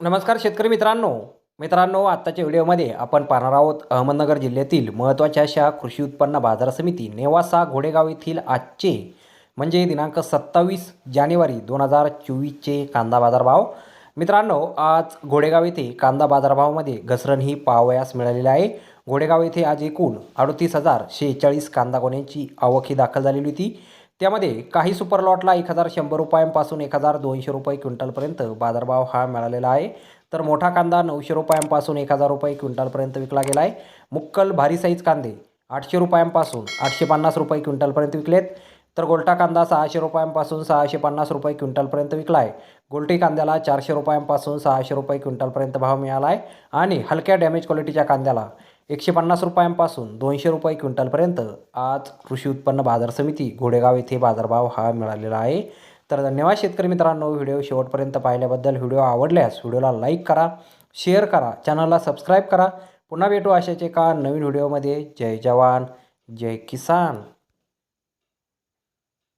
नमस्कार शेतकरी मित्रांनो. मित्रांनो आत्ताच्या व्हिडिओमध्ये आपण पाहणार आहोत अहमदनगर जिल्ह्यातील महत्त्वाच्या अशा कृषी उत्पन्न बाजार समिती नेवासा घोडेगाव येथील आजचे म्हणजे दिनांक सत्तावीस जानेवारी दोन हजार चोवीसचे कांदा बाजारभाव. मित्रांनो आज घोडेगाव येथे कांदा बाजारभावामध्ये घसरण ही पाहावयास मिळालेली आहे. घोडेगाव येथे आज एकूण अडतीस हजार शेहेचाळीस कांदा गोण्यांची आवक ही दाखल झालेली होती. त्यामध्ये काही सुपर लॉटला एक हजार शंभर रुपयांपासून एक हजार दोनशे रुपये क्विंटलपर्यंत बाजारभाव हा मिळालेला आहे. तर मोठा कांदा नऊशे रुपयांपासून एक हजार रुपये क्विंटलपर्यंत विकला गेला आहे. मुक्कल भारी साईज कांदे आठशे रुपयांपासून आठशे पन्नास रुपये क्विंटलपर्यंत विकलेत. तर गोलटा कांदा सहाशे रुपयांपासून सहाशे पन्नास रुपये क्विंटलपर्यंत विकला आहे. गोल्टी कांद्याला चारशे रुपयांपासून सहाशे रुपये क्विंटलपर्यंत भाव मिळाला आहे. आणि हलक्या डॅमेज क्वालिटीच्या कांद्याला एकशे पन्नास रुपयांपासून दोनशे रुपये क्विंटलपर्यंत आज कृषी उत्पन्न बाजार समिती घोडेगाव येथे बाजारभाव हा मिळालेला आहे. तर धन्यवाद शेतकरी मित्रांनो व्हिडिओ शेवटपर्यंत पाहिल्याबद्दल. व्हिडिओ आवडल्यास व्हिडिओला लाईक करा शेअर करा चॅनलला सबस्क्राईब करा. पुन्हा भेटू अशाचे का नवीन व्हिडिओमध्ये. जय जवान जय किसान.